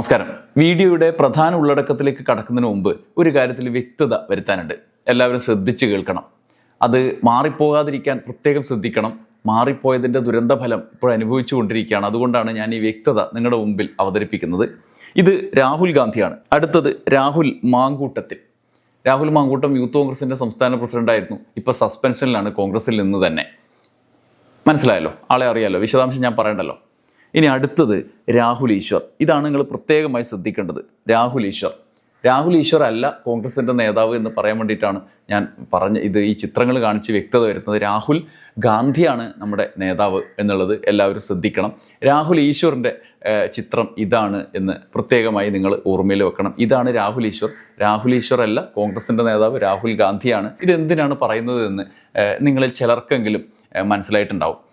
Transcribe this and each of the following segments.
നമസ്കാരം. വീഡിയോയുടെ പ്രധാന ഉള്ളടക്കത്തിലേക്ക് കടക്കുന്നതിന് മുമ്പ് ഒരു കാര്യത്തിൽ വ്യക്തത വരുത്താനുണ്ട്. എല്ലാവരും ശ്രദ്ധിച്ച് കേൾക്കണം. അത് മാറിപ്പോകാതിരിക്കാൻ പ്രത്യേകം ശ്രദ്ധിക്കണം. മാറിപ്പോയതിന്റെ ദുരന്തഫലം ഇപ്പോൾ അനുഭവിച്ചു കൊണ്ടിരിക്കുകയാണ്. അതുകൊണ്ടാണ് ഞാൻ ഈ വ്യക്തത നിങ്ങളുടെ മുമ്പിൽ അവതരിപ്പിക്കുന്നത്. ഇത് രാഹുൽ ഗാന്ധിയാണ്. അടുത്തത് രാഹുൽ മാങ്കൂട്ടത്തിൽ. രാഹുൽ മാങ്കൂട്ടം യൂത്ത് കോൺഗ്രസിന്റെ സംസ്ഥാന പ്രസിഡന്റായിരുന്നു ഇപ്പോൾ സസ്പെൻഷനിലാണ് കോൺഗ്രസിൽ നിന്ന് തന്നെ. മനസ്സിലായല്ലോ? ആളെ അറിയാലോ? വിശദാംശം ഞാൻ പറയണ്ടല്ലോ? ഇനി അടുത്തത് രാഹുൽ ഈശ്വർ. ഇതാണ് നിങ്ങൾ പ്രത്യേകമായി ശ്രദ്ധിക്കേണ്ടത്. രാഹുൽ ഈശ്വർ. രാഹുൽ ഈശ്വർ അല്ല കോൺഗ്രസിന്റെ നേതാവ് എന്ന് പറയാൻ വേണ്ടിയിട്ടാണ് ഞാൻ പറഞ്ഞ ഇത് ഈ ചിത്രങ്ങൾ കാണിച്ച് വ്യക്തത വരുന്നത് രാഹുൽ ഗാന്ധിയാണ് നമ്മുടെ നേതാവ് എന്നുള്ളത് എല്ലാവരും ശ്രദ്ധിക്കണം. രാഹുൽ ഈശ്വറിന്റെ ചിത്രം ഇതാണ് എന്ന് പ്രത്യേകമായി നിങ്ങൾ ഓർമ്മയിൽ വെക്കണം. ഇതാണ് രാഹുൽ ഈശ്വർ. രാഹുൽ ഈശ്വർ അല്ല കോൺഗ്രസിന്റെ നേതാവ് രാഹുൽ ഗാന്ധിയാണ്. ഇതെന്തിനാണ് പറയുന്നത് എന്ന് നിങ്ങളിൽ ചിലർക്കെങ്കിലും മനസ്സിലായിട്ടുണ്ടാവും.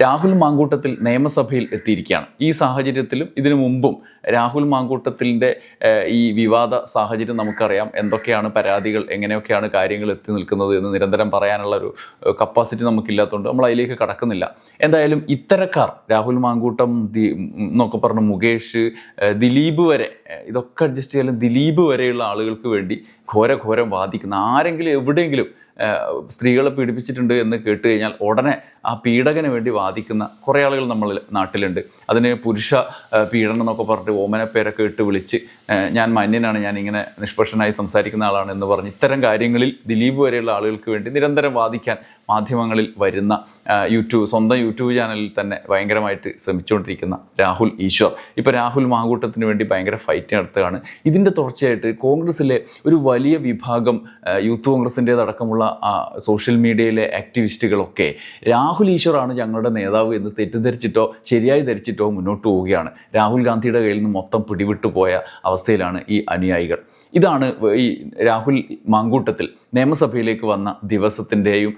രാഹുൽ മാങ്കൂട്ടത്തിൽ നിയമസഭയിൽ എത്തിയിരിക്കുകയാണ്. ഈ സാഹചര്യത്തിലും ഇതിനു മുമ്പും രാഹുൽ മാങ്കൂട്ടത്തിന്റെ ഈ വിവാദ സാഹചര്യം നമുക്കറിയാം. എന്തൊക്കെയാണ് പരാതികൾ എങ്ങനെയൊക്കെയാണ് കാര്യങ്ങൾ എത്തി നിൽക്കുന്നത് എന്ന് നിരന്തരം പറയാനുള്ള ഒരു കപ്പാസിറ്റി നമുക്കില്ലാത്തതുകൊണ്ട് നമ്മൾ അതിലേക്ക് കടക്കുന്നില്ല. എന്തായാലും ഇത്തരക്കാർ രാഹുൽ മാങ്കൂട്ടം എന്നൊക്കെ പറഞ്ഞ മുകേഷ് ദിലീപ് വരെ ഇതൊക്കെ അഡ്ജസ്റ്റ് ചെയ്യാൻ ദിലീപ് വരെയുള്ള ആളുകൾക്ക് വേണ്ടി ഘോര ഘോരം വാദിക്കുന്ന ആരെങ്കിലും എവിടെയെങ്കിലും സ്ത്രീകളെ പീഡിപ്പിച്ചിട്ടുണ്ട് എന്ന് കേട്ട് കഴിഞ്ഞാൽ ഉടനെ ആ പീഡകന് വേണ്ടി വാദിക്കുന്ന കുറേ ആളുകൾ നമ്മൾ നാട്ടിലുണ്ട്. അതിന് പുരുഷ പീഡനം എന്നൊക്കെ പറഞ്ഞിട്ട് ഓമന പേരൊക്കെ ഇട്ട് വിളിച്ച് ഞാൻ മാന്യനാണ് ഞാൻ ഇങ്ങനെ നിഷ്പക്ഷനായി സംസാരിക്കുന്ന ആളാണ് എന്ന് പറഞ്ഞ് ഇത്തരം കാര്യങ്ങളിൽ ദിലീപ് വരെയുള്ള ആളുകൾക്ക് വേണ്ടി നിരന്തരം വാദിക്കാൻ മാധ്യമങ്ങളിൽ വരുന്ന യൂട്യൂബ് സ്വന്തം യൂട്യൂബ് ചാനലിൽ തന്നെ ഭയങ്കരമായിട്ട് ശ്രമിച്ചുകൊണ്ടിരിക്കുന്ന രാഹുൽ ഈശ്വർ. ഇപ്പോൾ രാഹുൽ മാങ്കൂട്ടത്തിന് വേണ്ടി ഭയങ്കര ഫൈറ്റ് നടത്തുകയാണ്. ഇതിന്റെ തുടർച്ചയായിട്ട് കോൺഗ്രസ്സിലെ ഒരു വലിയ വിഭാഗം യൂത്ത് കോൺഗ്രസിന്റേതടക്കമുള്ള സോഷ്യൽ മീഡിയയിലെ ആക്ടിവിസ്റ്റുകളൊക്കെ രാഹുൽ ഈശ്വറാണ് ഞങ്ങളുടെ നേതാവ് എന്ന് തെറ്റിദ്ധരിച്ചിട്ടോ ശരിയായി ധരിച്ചിട്ടോ മുന്നോട്ട് പോവുകയാണ്. രാഹുൽ ഗാന്ധിയുടെ കയ്യിൽ നിന്ന് മൊത്തം പിടിവിട്ടു പോയ അവസ്ഥയിലാണ് ഈ അനുയായികൾ. ഇതാണ് ഈ രാഹുൽ മാങ്കൂട്ടത്തിൽ നിയമസഭയിലേക്ക് വന്ന ദിവസത്തിന്റെയും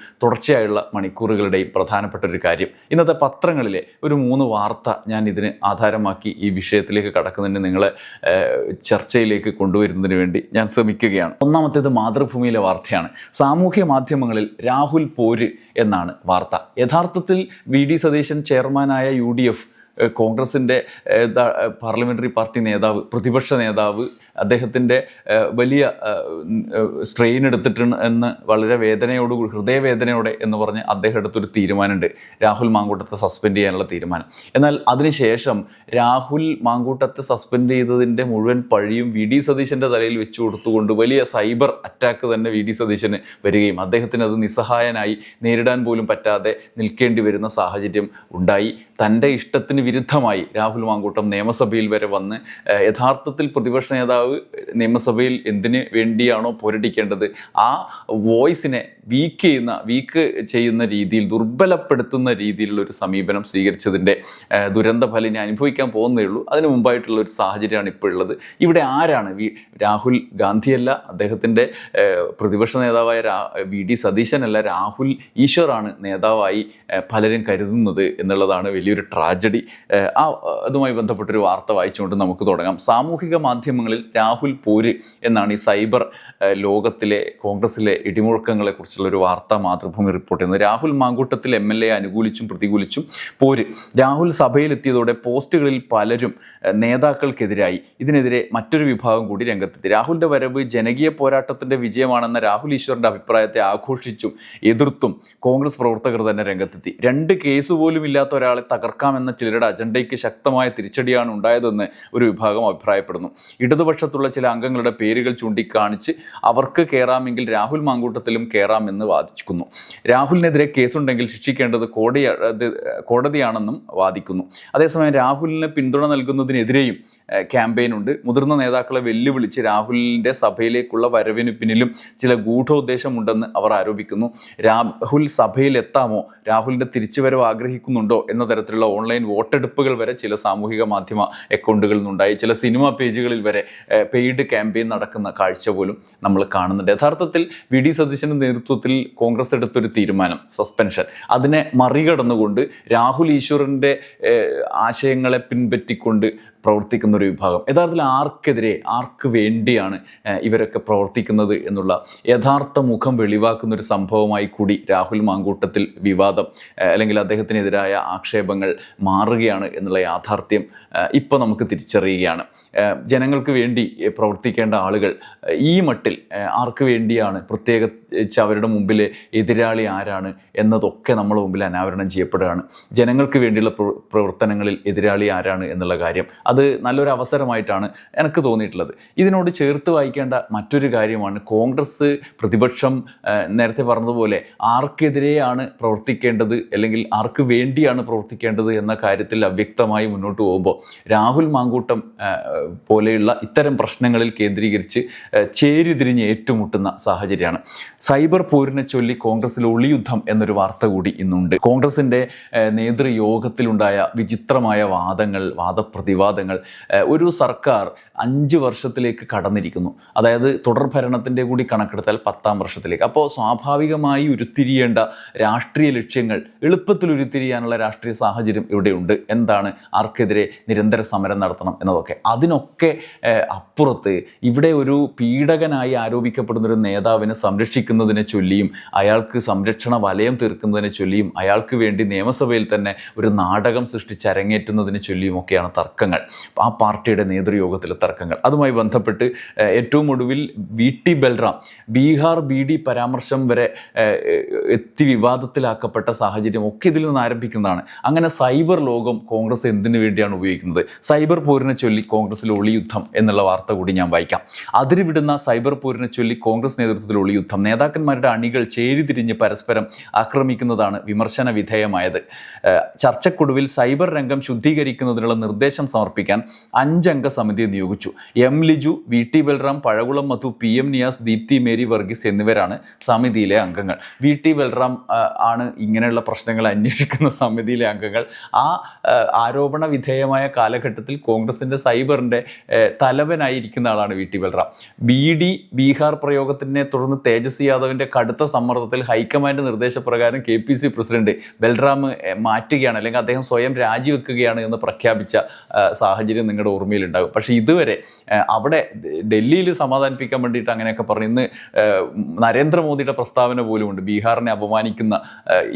തുടർച്ചയായുള്ള മണിക്കൂറുകളുടെയും പ്രധാനപ്പെട്ട ഒരു കാര്യം. ഇന്നത്തെ പത്രങ്ങളിലെ ഒരു മൂന്ന് വാർത്ത ഞാൻ ഇതിന് ആധാരമാക്കി ഈ വിഷയത്തിലേക്ക് കടക്കുന്നതിന് നിങ്ങളെ ചർച്ചയിലേക്ക് കൊണ്ടുവരുന്നതിന് വേണ്ടി ഞാൻ ശ്രമിക്കുകയാണ്. ഒന്നാമത്തേത് മാതൃഭൂമിയിലെ വാർത്തയാണ്. സാമൂഹ്യ മാധ്യമങ്ങളിൽ രാഹുൽ പോര് എന്നാണ് വാർത്ത. യഥാർത്ഥത്തിൽ വി ഡി സതീശൻ ചെയർമാനായ യു ഡി എഫ് കോൺഗ്രസിന്റെ പാർലമെന്ററി പാർട്ടി നേതാവ് പ്രതിപക്ഷ നേതാവ് അദ്ദേഹത്തിന്റെ വലിയ സ്ട്രെയിൻ എടുത്തിട്ടുണ്ട് എന്ന് വളരെ വേദനയോട് ഹൃദയവേദനയോടെ എന്ന് പറഞ്ഞ് അദ്ദേഹം എടുത്തൊരു തീരുമാനമുണ്ട്. രാഹുൽ മാങ്കൂട്ടത്തെ സസ്പെൻഡ് ചെയ്യാനുള്ള തീരുമാനം. എന്നാൽ അതിനുശേഷം രാഹുൽ മാങ്കൂട്ടത്തെ സസ്പെൻഡ് ചെയ്തതിന്റെ മുഴുവൻ പഴിയും വി ഡി സതീശന്റെ തലയിൽ വെച്ചു കൊടുത്തുകൊണ്ട് വലിയ സൈബർ അറ്റാക്ക് തന്നെ വി ഡി സതീശന് വരികയും അദ്ദേഹത്തിന് അത് നിസ്സഹായനായി നേരിടാൻ പോലും പറ്റാതെ നിൽക്കേണ്ടി വരുന്ന സാഹചര്യം ഉണ്ടായി. തന്റെ ഇഷ്ടത്തിന് വിരുദ്ധമായി രാഹുൽ മാങ്കൂട്ടം നിയമസഭയിൽ വരെ വന്ന് യഥാർത്ഥത്തിൽ പ്രതിപക്ഷ നേതാവ് നിയമസഭയിൽ എന്തിനു വേണ്ടിയാണോ പോരടിക്കേണ്ടത്? ആ വോയിസിനെ വീക്ക് ചെയ്യുന്ന വീക്ക് ചെയ്യുന്ന രീതിയിൽ ദുർബലപ്പെടുത്തുന്ന രീതിയിലുള്ള ഒരു സമീപനം സ്വീകരിച്ചതിന്റെ ഏഹ്, ദുരന്ത ഫലം ഇനി അനുഭവിക്കാൻ പോകുന്നേ ഉള്ളൂ. അതിന് മുമ്പായിട്ടുള്ള ഒരു സാഹചര്യമാണ് ഇപ്പോൾ ഉള്ളത് ഇവിടെ ആരാണ്? വി രാഹുൽ ഗാന്ധിയല്ല അദ്ദേഹത്തിന്റെ പ്രതിപക്ഷ നേതാവായ രാ വി ഡി സതീശനല്ല രാഹുൽ ഈശ്വറാണ് നേതാവായി പലരും കരുതുന്നത് എന്നുള്ളതാണ് വലിയൊരു ട്രാജഡി ആ അതുമായി ബന്ധപ്പെട്ടൊരു വാർത്ത വായിച്ചുകൊണ്ട് നമുക്ക് തുടങ്ങാം. സാമൂഹിക മാധ്യമങ്ങളിൽ രാഹുൽ പോര് എന്നാണ് ഈ സൈബർ ലോകത്തിലെ കോൺഗ്രസിലെ ഇടിമുഴക്കങ്ങളെ കുറിച്ചുള്ള ഒരു വാർത്ത മാതൃഭൂമി റിപ്പോർട്ട് ചെയ്യുന്നത്. Rahul Mamkootathil M L A അനുകൂലിച്ചും പ്രതികൂലിച്ചും പോര്. രാഹുൽ സഭയിലെത്തിയതോടെ പോസ്റ്റുകളിൽ പലരും നേതാക്കൾക്കെതിരായി ഇതിനെതിരെ മറ്റൊരു വിഭാഗം കൂടി രംഗത്തെത്തി. രാഹുലിന്റെ വരവ് ജനകീയ പോരാട്ടത്തിന്റെ വിജയമാണെന്ന രാഹുൽ ഈശ്വറിന്റെ അഭിപ്രായത്തെ ആഘോഷിച്ചും എതിർത്തും കോൺഗ്രസ് പ്രവർത്തകർ തന്നെ രംഗത്തെത്തി. രണ്ട് കേസ് പോലും ഇല്ലാത്ത ഒരാളെ തകർക്കാമെന്ന ചിലരുടെ അജണ്ടയ്ക്ക് ശക്തമായ തിരിച്ചടിയാണ് ഉണ്ടായതെന്ന് ഒരു വിഭാഗം അഭിപ്രായപ്പെടുന്നു. ഇടതുപക്ഷത്തുള്ള ചില അംഗങ്ങളുടെ പേരുകൾ ചൂണ്ടിക്കാണിച്ച് അവർക്ക് കയറാമെങ്കിൽ രാഹുൽ മാങ്കൂട്ടത്തിലും കയറാമെന്ന് വാദിക്കുന്നു രാഹുലിനെതിരെ കേസുണ്ടെങ്കിൽ ശിക്ഷിക്കേണ്ടത് കോടതി കോടതിയാണെന്നും വാദിക്കുന്നു. അതേസമയം രാഹുലിന് പിന്തുണ നൽകുന്നതിനെതിരെയും ക്യാമ്പയിനുണ്ട്. മുതിർന്ന നേതാക്കളെ വെല്ലുവിളിച്ച് രാഹുലിന്റെ സഭയിലേക്കുള്ള വരവിന് പിന്നിലും ചില ഗൂഢോദ്ദേശമുണ്ടെന്ന് അവർ ആരോപിക്കുന്നു. രാഹുൽ സഭയിൽ എത്താമോ? രാഹുലിന്റെ തിരിച്ചുവരവ് ആഗ്രഹിക്കുന്നുണ്ടോ? എന്ന തരത്തിലുള്ള ഓൺലൈൻ വോട്ടെടുപ്പുകൾ വരെ ചില സാമൂഹിക മാധ്യമ അക്കൗണ്ടുകളിൽ നിന്നുണ്ടായി. ചില സിനിമ പേജുകളിൽ വരെ പെയ്ഡ് ക്യാമ്പയിൻ നടക്കുന്ന കാഴ്ച പോലും നമ്മൾ കാണുന്നുണ്ട്. യഥാർത്ഥത്തിൽ വി ഡി സതീശന്റെ നേതൃത്വത്തിൽ കോൺഗ്രസ് എടുത്തൊരു തീരുമാനം സസ്പെൻഷൻ. അതിനെ മറികടന്നുകൊണ്ട് രാഹുൽ ഈശ്വറിന്റെ ആശയങ്ങളെ പിൻപറ്റിക്കൊണ്ട് പ്രവർത്തിക്കുന്ന ഒരു വിഭാഗം. യഥാർത്ഥത്തിൽ ആർക്കെതിരെ ആർക്ക് വേണ്ടിയാണ് ഇവരൊക്കെ പ്രവർത്തിക്കുന്നത് എന്നുള്ള യഥാർത്ഥ മുഖം വെളിവാക്കുന്ന ഒരു സംഭവമായി കൂടി രാഹുൽ മാങ്കൂട്ടത്തിൽ വിവാദം അല്ലെങ്കിൽ അദ്ദേഹത്തിനെതിരായ ആക്ഷേപങ്ങൾ മാറുകയാണ് എന്നുള്ള യാഥാർത്ഥ്യം ഇപ്പോൾ നമുക്ക് തിരിച്ചറിയുകയാണ്. ജനങ്ങൾക്ക് വേണ്ടി പ്രവർത്തിക്കേണ്ട ആളുകൾ ഈ മട്ടിൽ ആർക്ക് വേണ്ടിയാണ് പ്രത്യേകിച്ച് അവരുടെ മുമ്പിൽ എതിരാളി ആരാണ് എന്നതൊക്കെ നമ്മുടെ മുമ്പിൽ അനാവരണം ചെയ്യപ്പെടുകയാണ്. ജനങ്ങൾക്ക് വേണ്ടിയുള്ള പ്രവർത്തനങ്ങളിൽ എതിരാളി ആരാണ് എന്നുള്ള കാര്യം അത് നല്ലൊരു അവസരമായിട്ടാണ് എനിക്ക് തോന്നിയിട്ടുള്ളത്. ഇതിനോട് ചേർത്ത് വായിക്കേണ്ട മറ്റൊരു കാര്യമാണ് കോൺഗ്രസ് പ്രതിപക്ഷം നേരത്തെ പറഞ്ഞതുപോലെ ആർക്കെതിരെയാണ് പ്രവർത്തിക്കേണ്ടത് അല്ലെങ്കിൽ ആർക്ക് വേണ്ടിയാണ് പ്രവർത്തിക്കേണ്ടത് എന്ന കാര്യത്തിൽ അവ്യക്തമായി മുന്നോട്ട് പോകുമ്പോൾ രാഹുൽ മാങ്കൂട്ടം പോലെയുള്ള ഇത്തരം പ്രശ്നങ്ങളിൽ കേന്ദ്രീകരിച്ച് ചേരിതിരിഞ്ഞ് ഏറ്റുമുട്ടുന്ന സാഹചര്യമാണ്. സൈബർ പോരിനെ ചൊല്ലി കോൺഗ്രസിൽ ഒളിയുദ്ധം എന്നൊരു വാർത്ത കൂടി ഇന്നുണ്ട്. കോൺഗ്രസിന്റെ നേതൃയോഗത്തിലുണ്ടായ വിചിത്രമായ വാദങ്ങൾ വാദപ്രതിവാദങ്ങൾ ഏഹ്, ഒരു സർക്കാർ അഞ്ച് വർഷത്തിലേക്ക് കടന്നിരിക്കുന്നു. അതായത് തുടർ ഭരണത്തിന്റെ കൂടി കണക്കെടുത്താൽ പത്താം വർഷത്തിലേക്ക്. അപ്പോൾ സ്വാഭാവികമായി ഉരുത്തിരിയേണ്ട രാഷ്ട്രീയ ലക്ഷ്യങ്ങൾ എളുപ്പത്തിൽ ഉരുത്തിരിയാനുള്ള രാഷ്ട്രീയ സാഹചര്യം ഇവിടെയുണ്ട് എന്താണ്? ആർക്കെതിരെ നിരന്തര സമരം നടത്തണം എന്നതൊക്കെ. അതിനൊക്കെ അപ്പുറത്ത് ഇവിടെ ഒരു പീഡകനായി ആരോപിക്കപ്പെടുന്ന ഒരു നേതാവിനെ സംരക്ഷിക്കുന്നതിനെ ചൊല്ലിയും അയാൾക്ക് സംരക്ഷണ വലയം തീർക്കുന്നതിനെ ചൊല്ലിയും അയാൾക്ക് വേണ്ടി നിയമസഭയിൽ തന്നെ ഒരു നാടകം സൃഷ്ടിച്ച് അരങ്ങേറ്റുന്നതിനെ ചൊല്ലിയും ഒക്കെയാണ് തർക്കങ്ങൾ. ആ പാർട്ടിയുടെ നേതൃയോഗത്തിലെ തർക്കങ്ങൾ. അതുമായി ബന്ധപ്പെട്ട് ഏറ്റവും ഒടുവിൽ V T Balram Bihar B D പരാമർശം വരെ എത്തി വിവാദത്തിലാക്കപ്പെട്ട സാഹചര്യം ഒക്കെ ഇതിൽ നിന്ന് ആരംഭിക്കുന്നതാണ്. അങ്ങനെ സൈബർ ലോകം കോൺഗ്രസ് എന്തിനു വേണ്ടിയാണ് ഉപയോഗിക്കുന്നത്? സൈബർ പോരിനെ ചൊല്ലി കോൺഗ്രസിൽ ഒളിയുദ്ധം എന്നുള്ള വാർത്ത കൂടി ഞാൻ വായിക്കാം. അതിരുവിടുന്ന സൈബർ പോരിനെ ചൊല്ലി കോൺഗ്രസ് നേതൃത്വത്തിൽ ഒളിയുദ്ധം. നേതാക്കന്മാരുടെ അണികൾ ചേരിതിരിഞ്ഞ് പരസ്പരം ആക്രമിക്കുന്നതാണ് വിമർശന വിധേയമായത്. ചർച്ചക്കൊടുവിൽ സൈബർ രംഗം ശുദ്ധീകരിക്കുന്നതിനുള്ള നിർദ്ദേശം സമർപ്പിക്കാൻ അഞ്ചംഗ സമിതിയെ നിയോഗിച്ചു. M Liju V T Balram Pazhakulam Madhu P M Niyas Deepthi Mary Varghese എന്നിവരാണ് സമിതിയിലെ അംഗങ്ങൾ. വി ടി ബൽറാം ആണ് ഇങ്ങനെയുള്ള പ്രശ്നങ്ങൾ അന്വേഷിക്കുന്ന സമിതിയിലെ അംഗങ്ങൾ. ആ ആരോപണ വിധേയമായ കാലഘട്ടത്തിൽ കോൺഗ്രസിന്റെ സൈബറിന്റെ തലവനായിരിക്കുന്ന ആളാണ് V T Balram. B D Bihar പ്രയോഗത്തിനെ തുടർന്ന് തേജസ്വി യാദവിന്റെ കടുത്ത സമ്മർദ്ദത്തിൽ ഹൈക്കമാൻഡ് നിർദ്ദേശപ്രകാരം K P C president Balram മാറ്റുകയാണ് അല്ലെങ്കിൽ അദ്ദേഹം സ്വയം രാജിവെക്കുകയാണ് എന്ന് പ്രഖ്യാപിച്ച ആ, സാഹചര്യം നിങ്ങളുടെ ഓർമ്മയിലുണ്ടാകും. പക്ഷേ ഇതുവരെ അവിടെ ഡൽഹിയിൽ സമാധാനിപ്പിക്കാൻ വേണ്ടിയിട്ട് അങ്ങനെയൊക്കെ പറഞ്ഞു ഇന്ന് നരേന്ദ്രമോദിയുടെ പ്രസ്താവന പോലുമുണ്ട്. ബീഹാറിനെ അപമാനിക്കുന്ന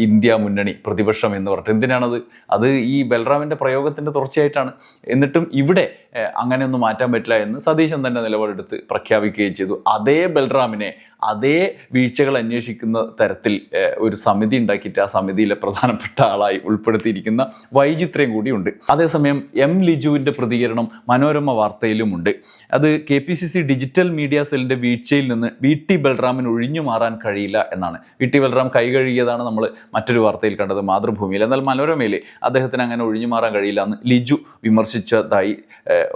ഇന്ത്യ മുന്നണി പ്രതിപക്ഷം എന്ന് പറഞ്ഞിട്ട്. എന്തിനാണത്? അത് ഈ ബൽറാമിന്റെ പ്രയോഗത്തിന്റെ തുടർച്ചയായിട്ടാണ്. എന്നിട്ടും ഇവിടെ അങ്ങനെയൊന്നും മാറ്റാൻ പറ്റില്ല എന്ന് സതീശൻ തന്നെ നിലപാടെടുത്ത് പ്രഖ്യാപിക്കുകയും ചെയ്തു. അതേ ബൽറാമിനെ അതേ വീഴ്ചകൾ അന്വേഷിക്കുന്ന തരത്തിൽ ഒരു സമിതി ഉണ്ടാക്കിയിട്ട് ആ സമിതിയിലെ പ്രധാനപ്പെട്ട ആളായി ഉൾപ്പെടുത്തിയിരിക്കുന്ന വൈചിത്രം കൂടിയുണ്ട്. അതേസമയം എം ലിജുവിന്റെ പ്രതികരണം മനോരമ വാർത്തയിലുമുണ്ട്. അത് K P C C digital media സെല്ലിന്റെ വീഴ്ചയിൽ നിന്ന് വി ടി ബൽറാമിന് ഒഴിഞ്ഞു മാറാൻ കഴിയില്ല എന്നാണ്. വി ടി ബൽറാം കൈ കഴുകിയതാണ് നമ്മൾ മറ്റൊരു വാർത്തയിൽ കണ്ടത് മാതൃഭൂമിയിൽ. എന്നാൽ മനോരമയിൽ അദ്ദേഹത്തിന് അങ്ങനെ ഒഴിഞ്ഞു മാറാൻ കഴിയില്ല എന്ന് ലിജു വിമർശിച്ചതായി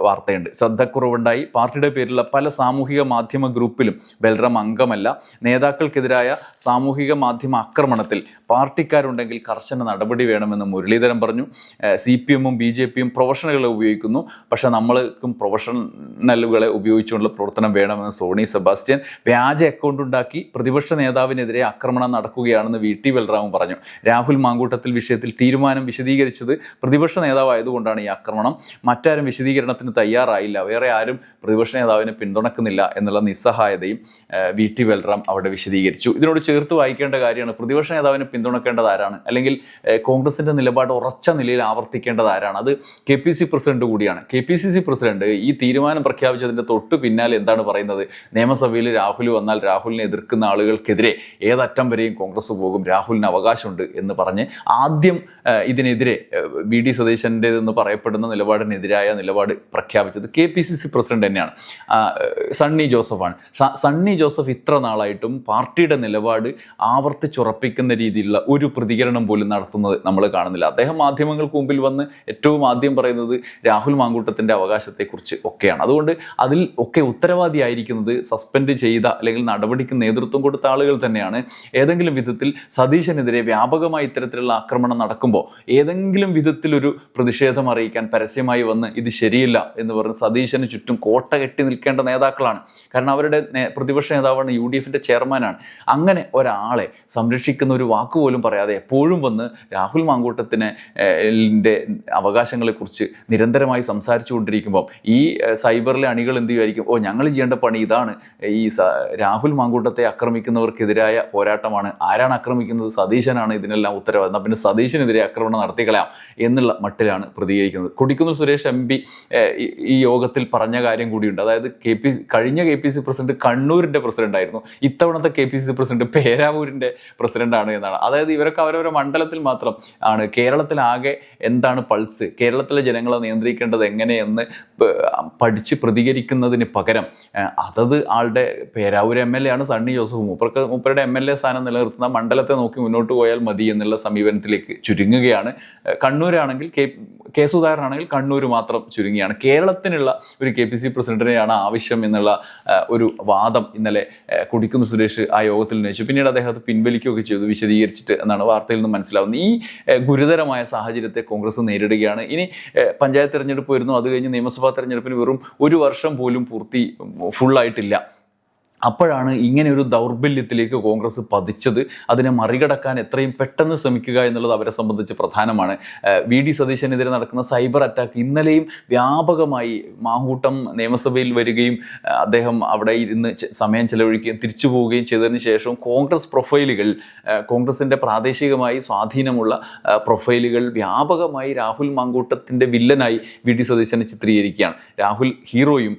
വാർത്തയുണ്ട്. ശ്രദ്ധക്കുറവുണ്ടായി. പാർട്ടിയുടെ പേരിലുള്ള പല സാമൂഹിക മാധ്യമ ഗ്രൂപ്പിലും ബൽറാം അംഗമല്ല നേതാക്കൾക്കെതിരായ സാമൂഹിക മാധ്യമ ആക്രമണത്തിൽ പാർട്ടിക്കാരുണ്ടെങ്കിൽ കർശന നടപടി വേണമെന്ന് മുരളീധരൻ പറഞ്ഞു. സി പി എമ്മും ബി ജെ പിയും പ്രൊഫഷണലുകളെ ഉപയോഗിക്കുന്നു. പക്ഷേ നമ്മൾക്കും പ്രൊഫഷണലുകളെ ഉപയോഗിച്ചുകൊണ്ടുള്ള പ്രവർത്തനം വേണമെന്ന് സോണി സെബാസ്റ്റ്യൻ വ്യാജ അക്കൗണ്ട് ഉണ്ടാക്കി പ്രതിപക്ഷ നേതാവിനെതിരെ ആക്രമണം നടക്കുകയാണെന്ന് വി ടി ബൽറാമും പറഞ്ഞു. രാഹുൽ മാങ്കൂട്ടത്തിൽ വിഷയത്തിൽ തീരുമാനം വിശദീകരിച്ചത് പ്രതിപക്ഷ നേതാവായതുകൊണ്ടാണ് ഈ ആക്രമണം. മറ്റാരും വിശദീകരണത്തിന് തയ്യാറായില്ല. വേറെ ആരും പ്രതിപക്ഷ നേതാവിനെ പിന്തുണക്കുന്നില്ല എന്നുള്ള നിസ്സഹായതയും വി. ടി. ബൽറാം അവിടെ വിശദീകരിച്ചു. ഇതിനോട് ചേർത്ത് വായിക്കേണ്ട കാര്യമാണ് പ്രതിപക്ഷ നേതാവിനെ പിന്തുണക്കേണ്ടത് ആരാണ്? അല്ലെങ്കിൽ കോൺഗ്രസിന്റെ നിലപാട് ഉറച്ച നിലയിൽ ആവർത്തിക്കേണ്ടത് ആരാണ്? അത് കെ പി സി പ്രസിഡന്റ് കൂടിയാണ്. K P C C president ഈ തീരുമാനം പ്രഖ്യാപിച്ചതിന്റെ തൊട്ട് പിന്നാലെ എന്താണ് പറയുന്നത്? നിയമസഭയിൽ രാഹുൽ വന്നാൽ രാഹുലിനെ എതിർക്കുന്ന ആളുകൾക്കെതിരെ ഏതറ്റം വരെയും കോൺഗ്രസ് പോകും രാഹുലിന് അവകാശമുണ്ട് എന്ന് പറഞ്ഞ് ആദ്യം ഇതിനെതിരെ വി. ഡി. സതീശന്റെതെന്ന് പറയപ്പെടുന്ന നിലപാടിനെതിരായ നിലപാട് പ്രഖ്യാപിച്ചത്. K P C C president തന്നെയാണ്. സണ്ണി ജോസഫാണ്. സണ്ണി ജോസഫ് ഇത്ര നാളായിട്ടും പാർട്ടിയുടെ നിലപാട് ആവർത്തിച്ചുറപ്പിക്കുന്ന രീതിയിലുള്ള ഒരു പ്രതികരണം പോലും നടത്തുന്നത് നമ്മൾ കാണുന്നില്ല. അദ്ദേഹം മാധ്യമങ്ങൾക്ക് മുമ്പിൽ വന്ന് ഏറ്റവും ആദ്യം പറയുന്നത് രാഹുൽ മാങ്കൂട്ടത്തിന്റെ അവകാശത്തെക്കുറിച്ച് ഒക്കെയാണ്. അതുകൊണ്ട് അതിൽ ഒക്കെ ഉത്തരവാദിയായിരിക്കുന്നത് സസ്പെൻഡ് ചെയ്ത അല്ലെങ്കിൽ നടപടിക്ക് നേതൃത്വം കൊടുത്ത ആളുകൾ തന്നെയാണ്. ഏതെങ്കിലും വിധത്തിൽ സതീശനെതിരെ വ്യാപകമായി ഇത്തരത്തിലുള്ള ആക്രമണം നടക്കുമ്പോൾ ഏതെങ്കിലും വിധത്തിലൊരു പ്രതിഷേധം അറിയിക്കാൻ പരസ്യമായി വന്ന് ഇത് ശരിയല്ല അനുവദിക്കില്ല എന്ന് പറഞ്ഞ് സതീശന് ചുറ്റും കോട്ട കെട്ടി നിൽക്കേണ്ട നേതാക്കളാണ്. കാരണം അവരുടെ പ്രതിപക്ഷ നേതാവാണ് യു ഡി എഫിന്റെ ചെയർമാനാണ്. അങ്ങനെ ഒരാളെ സംരക്ഷിക്കുന്ന ഒരു വാക്ക് പോലും പറയാതെ എപ്പോഴും വന്ന് രാഹുൽ മാങ്കൂട്ടത്തിന് അവകാശങ്ങളെക്കുറിച്ച് നിരന്തരമായി സംസാരിച്ചു കൊണ്ടിരിക്കുമ്പോൾ ഈ സൈബറിലെ അണികൾ എന്ത് ചെയ്യുമായിരിക്കും? ഓ ഞങ്ങൾ ചെയ്യേണ്ട പണി ഇതാണ്. ഈ രാഹുൽ മാങ്കൂട്ടത്തെ ആക്രമിക്കുന്നവർക്കെതിരായ പോരാട്ടമാണ്. ആരാണ് ആക്രമിക്കുന്നത്? സതീശനാണ് ഇതിനെല്ലാം ഉത്തരവാദി. പിന്നെ സതീശനെതിരെ ആക്രമണം നടത്തിക്കളയാം എന്നുള്ള മട്ടിലാണ് പ്രതികരിക്കുന്നത്. കുടിക്കുന്ന സുരേഷ് എം പി ഈ യോഗത്തിൽ പറഞ്ഞ കാര്യം കൂടിയുണ്ട്. അതായത് കെ പി കഴിഞ്ഞ കെ പി സി പ്രസിഡന്റ് കണ്ണൂരിന്റെ പ്രസിഡന്റ് ആയിരുന്നു. ഇത്തവണത്തെ കെ പി സി പ്രസിഡന്റ് പേരാവൂരിന്റെ പ്രസിഡന്റ് ആണ് എന്നാണ്. അതായത് ഇവരൊക്കെ അവരവരുടെ മണ്ഡലത്തിൽ മാത്രം ആണ്. കേരളത്തിലാകെ എന്താണ് പൾസ്? കേരളത്തിലെ ജനങ്ങളെ നിയന്ത്രിക്കേണ്ടത് എങ്ങനെയെന്ന് പഠിച്ച് പ്രതികരിക്കുന്നതിന് പകരം അതത് ആളുടെ പേരാവൂർ എം എൽ എ ആണ് സണ്ണി ജോസഫ് മൂപ്പർക്ക് മൂപ്പരുടെ എം എൽ എ സ്ഥാനം നിലനിർത്തുന്ന മണ്ഡലത്തെ നോക്കി മുന്നോട്ട് പോയാൽ മതി എന്നുള്ള സമീപനത്തിലേക്ക് ചുരുങ്ങുകയാണ്. കണ്ണൂരാണെങ്കിൽ കെ കെ സുധാകരനാണെങ്കിൽ കണ്ണൂർ മാത്രം ചുരുങ്ങിയാണ്. കേരളത്തിനുള്ള ഒരു കെ പി സി പ്രസിഡന്റിനെയാണ് ആവശ്യം എന്നുള്ള ഒരു വാദം ഇന്നലെ കുടിക്കുന്ന സുരേഷ് ആ യോഗത്തിൽ ഉന്നയിച്ചു. പിന്നീട് അദ്ദേഹത്തെ പിൻവലിക്കുകയൊക്കെ ചെയ്തു വിശദീകരിച്ചിട്ട് എന്നാണ് വാർത്തയിൽ നിന്ന് മനസ്സിലാവുന്നത്. ഈ ഗുരുതരമായ സാഹചര്യത്തെ കോൺഗ്രസ് നേരിടുകയാണ്. ഇനി പഞ്ചായത്ത് തെരഞ്ഞെടുപ്പ് വരുന്നു. അത് കഴിഞ്ഞ് നിയമസഭാ തെരഞ്ഞെടുപ്പിന് വെറും ഒരു വർഷം പോലും പൂർത്തി ഫുള്ളായിട്ടില്ല. അപ്പോഴാണ് ഇങ്ങനെ ഒരു ദൗർബല്യത്തിലേക്ക് കോൺഗ്രസ് പതിച്ചത്. അതിനെ മറികടക്കാൻ എത്രയും പെട്ടെന്ന് ശ്രമിക്കുക എന്നുള്ളത് അവരെ സംബന്ധിച്ച് പ്രധാനമാണ്. വി ഡി സതീശനെതിരെ നടക്കുന്ന സൈബർ അറ്റാക്ക് ഇന്നലെയും വ്യാപകമായി മാഹൂട്ടം നിയമസഭയിൽ വരികയും അദ്ദേഹം അവിടെ ഇരുന്ന് സമയം ചെലവഴിക്കുകയും തിരിച്ചു പോവുകയും ചെയ്തതിന് ശേഷവും കോൺഗ്രസ് പ്രൊഫൈലുകൾ കോൺഗ്രസിന്റെ പ്രാദേശികമായി സ്വാധീനമുള്ള പ്രൊഫൈലുകൾ വ്യാപകമായി രാഹുൽ മാങ്കൂട്ടത്തിന്റെ വില്ലനായി വി ഡി സതീശനെ ചിത്രീകരിക്കുകയാണ്. രാഹുൽ ഹീറോയും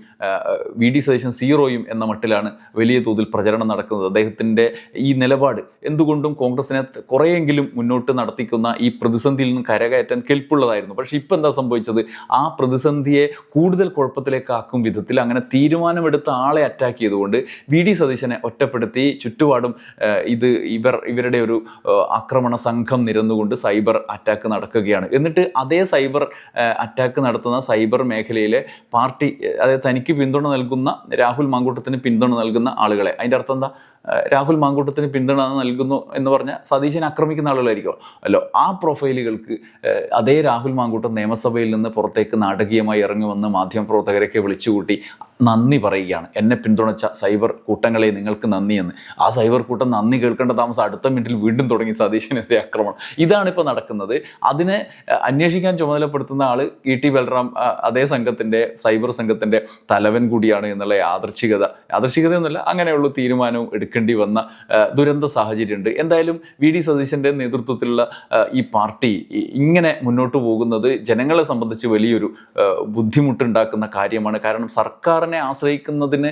വി ഡി സതീശൻ സീറോയും എന്ന മട്ടിലാണ് വലിയ തോതിൽ പ്രചരണം നടക്കുന്നത്. അദ്ദേഹത്തിന്റെ ഈ നിലപാട് എന്തുകൊണ്ടും കോൺഗ്രസിനെ കുറേയെങ്കിലും മുന്നോട്ട് നടത്തിക്കുന്ന ഈ പ്രതിസന്ധിയിൽ നിന്ന് കരകയറ്റാൻ കെൽപ്പുള്ളതായിരുന്നു. പക്ഷേ ഇപ്പം എന്താ സംഭവിച്ചത്? ആ പ്രതിസന്ധിയെ കൂടുതൽ കുഴപ്പത്തിലേക്കാക്കും വിധത്തിൽ അങ്ങനെ തീരുമാനമെടുത്ത ആളെ അറ്റാക്ക് ചെയ്തുകൊണ്ട് വി ഡി സതീശനെ ഒറ്റപ്പെടുത്തി ചുറ്റുപാടും ഇത് ഇവർ ഇവരുടെ ഒരു ആക്രമണ സംഘം നിരന്നുകൊണ്ട് സൈബർ അറ്റാക്ക് നടക്കുകയാണ്. എന്നിട്ട് അതേ സൈബർ അറ്റാക്ക് നടത്തുന്ന സൈബർ മേഖലയിലെ പാർട്ടി അതായത് തനിക്ക് പിന്തുണ നൽകുന്ന രാഹുൽ മാങ്കൂട്ടത്തിന് പിന്തുണ നൽകുന്ന ആളുകളെ. അതിന്റെ അർത്ഥം എന്താ? രാഹുൽ മാങ്കൂട്ടത്തിന് പിന്തുണ നൽകുന്നു എന്ന് പറഞ്ഞാൽ സതീശനെ ആക്രമിക്കുന്ന ആളുകളായിരിക്കും. അല്ലോ ആ പ്രൊഫൈലുകൾക്ക് അതേ രാഹുൽ മാങ്കൂട്ടം നിയമസഭയിൽ നിന്ന് പുറത്തേക്ക് നാടകീയമായി ഇറങ്ങി വന്ന് മാധ്യമപ്രവർത്തകരെയൊക്കെ വിളിച്ചുകൂട്ടി നന്ദി പറയുകയാണ്. എന്നെ പിന്തുണച്ച സൈബർ കൂട്ടങ്ങളെ നിങ്ങൾക്ക് നന്ദി എന്ന് ആ സൈബർ കൂട്ടം നന്ദി കേൾക്കേണ്ട താമസം അടുത്ത മിനിറ്റിൽ വീണ്ടും തുടങ്ങി സതീശനെതിരെ ആക്രമണം. ഇതാണ് ഇപ്പോൾ നടക്കുന്നത്. അതിനെ അന്വേഷിക്കാൻ ചുമതലപ്പെടുത്തുന്ന ആൾ ഇ ടി ബൽറാം അതേ സംഘത്തിന്റെ സൈബർ സംഘത്തിന്റെ തലവൻ കൂടിയാണ് എന്നുള്ള യാദർച്ഛികത യാദർച്ഛികത എന്നല്ല അങ്ങനെയുള്ള തീരുമാനവും എടുക്കേണ്ടി വന്ന ദുരന്ത സാഹചര്യമുണ്ട്. എന്തായാലും വി ഡി സതീശന്റെ നേതൃത്വത്തിലുള്ള ഈ പാർട്ടി ഇങ്ങനെ മുന്നോട്ട് പോകുന്നത് ജനങ്ങളെ സംബന്ധിച്ച് വലിയൊരു ബുദ്ധിമുട്ടുണ്ടാക്കുന്ന കാര്യമാണ്. കാരണം സർക്കാരിനെ ആശ്രയിക്കുന്നതിന്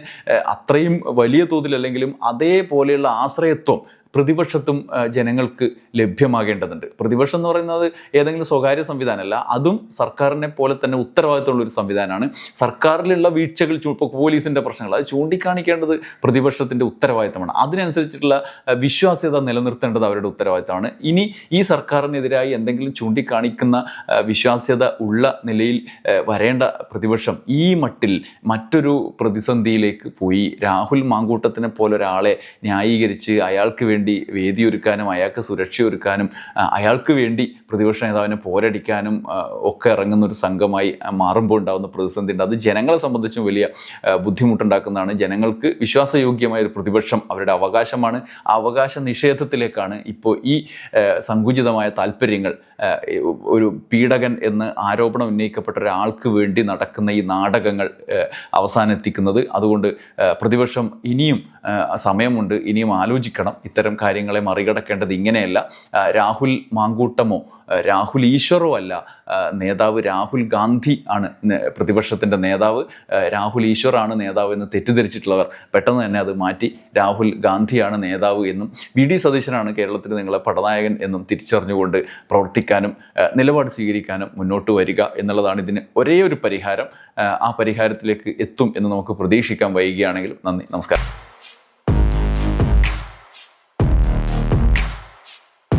അത്രയും വലിയ തോതിലല്ലെങ്കിലും അതേപോലെയുള്ള ആശ്രയത്വം പ്രതിപക്ഷത്തും ജനങ്ങൾക്ക് ലഭ്യമാകേണ്ടതുണ്ട്. പ്രതിപക്ഷം എന്ന് പറയുന്നത് ഏതെങ്കിലും സ്വകാര്യ സംവിധാനമല്ല. അതും സർക്കാരിനെ പോലെ തന്നെ ഉത്തരവാദിത്തമുള്ള ഒരു സംവിധാനമാണ്. സർക്കാരിലുള്ള വീഴ്ചകൾ ഇപ്പോൾ പോലീസിന്റെ പ്രശ്നങ്ങൾ അത് ചൂണ്ടിക്കാണിക്കേണ്ടത് പ്രതിപക്ഷത്തിന്റെ ഉത്തരവാദിത്തമാണ്. അതിനനുസരിച്ചിട്ടുള്ള വിശ്വാസ്യത നിലനിർത്തേണ്ടത് അവരുടെ ഉത്തരവാദിത്തമാണ്. ഇനി ഈ സർക്കാരിനെതിരായി എന്തെങ്കിലും ചൂണ്ടിക്കാണിക്കുന്ന വിശ്വാസ്യത ഉള്ള നിലയിൽ വരേണ്ട പ്രതിപക്ഷം ഈ മട്ടിൽ മറ്റൊരു പ്രതിസന്ധിയിലേക്ക് പോയി. രാഹുൽ മാങ്കൂട്ടത്തിനെ പോലെ ഒരാളെ ന്യായീകരിച്ച് അയാൾക്ക് വേണ്ടി വേദിയൊരുക്കാനും അയാൾക്ക് സുരക്ഷ ഒരുക്കാനും അയാൾക്ക് വേണ്ടി പ്രതിപക്ഷ നേതാവിനെ പോരടിക്കാനും ഒക്കെ ഇറങ്ങുന്ന ഒരു സംഘമായി മാറുമ്പോൾ ഉണ്ടാകുന്ന പ്രതിസന്ധി ഉണ്ട് അത് ജനങ്ങളെ സംബന്ധിച്ചും വലിയ ബുദ്ധിമുട്ടുണ്ടാക്കുന്നതാണ്. ജനങ്ങൾക്ക് വിശ്വാസയോഗ്യമായ ഒരു പ്രതിപക്ഷം അവരുടെ അവകാശമാണ്. ആ അവകാശ നിഷേധത്തിലേക്കാണ് ഇപ്പോൾ ഈ സങ്കുചിതമായ താല്പര്യങ്ങൾ ഒരു പീഡകൻ എന്ന് ആരോപണം ഉന്നയിക്കപ്പെട്ട ഒരാൾക്ക് വേണ്ടി നടക്കുന്ന ഈ നാടകങ്ങൾ അവസാനെത്തിക്കുന്നത് അതുകൊണ്ട് പ്രതിപക്ഷം ഇനിയും സമയമുണ്ട്. ഇനിയും ആലോചിക്കണം. ഇത്തരം കാര്യങ്ങളെ മറികടക്കേണ്ടത് ഇങ്ങനെയല്ല. രാഹുൽ മാങ്കൂട്ടമോ രാഹുൽ ഈശ്വറോ അല്ല. നേതാവ് രാഹുൽ ഗാന്ധി ആണ് പ്രതിപക്ഷത്തിന്റെ നേതാവ്. രാഹുൽ ഈശ്വറാണ് നേതാവ് എന്ന് തെറ്റിദ്ധരിച്ചിട്ടുള്ളവർ പെട്ടെന്ന് തന്നെ അത് മാറ്റി രാഹുൽ ഗാന്ധിയാണ് നേതാവ് എന്നും വി ഡി സതീശനാണ് കേരളത്തിൽ നിങ്ങളെ പടനായകൻ എന്നും തിരിച്ചറിഞ്ഞുകൊണ്ട് പ്രവർത്തിക്കാനും നിലപാട് സ്വീകരിക്കാനും മുന്നോട്ട് വരിക എന്നുള്ളതാണ് ഇതിന് ഒരേ ഒരു പരിഹാരം. ആ പരിഹാരത്തിലേക്ക് എത്തും എന്ന് നമുക്ക് പ്രതീക്ഷിക്കാൻ വൈകിയാണെങ്കിലും. നന്ദി. നമസ്കാരം.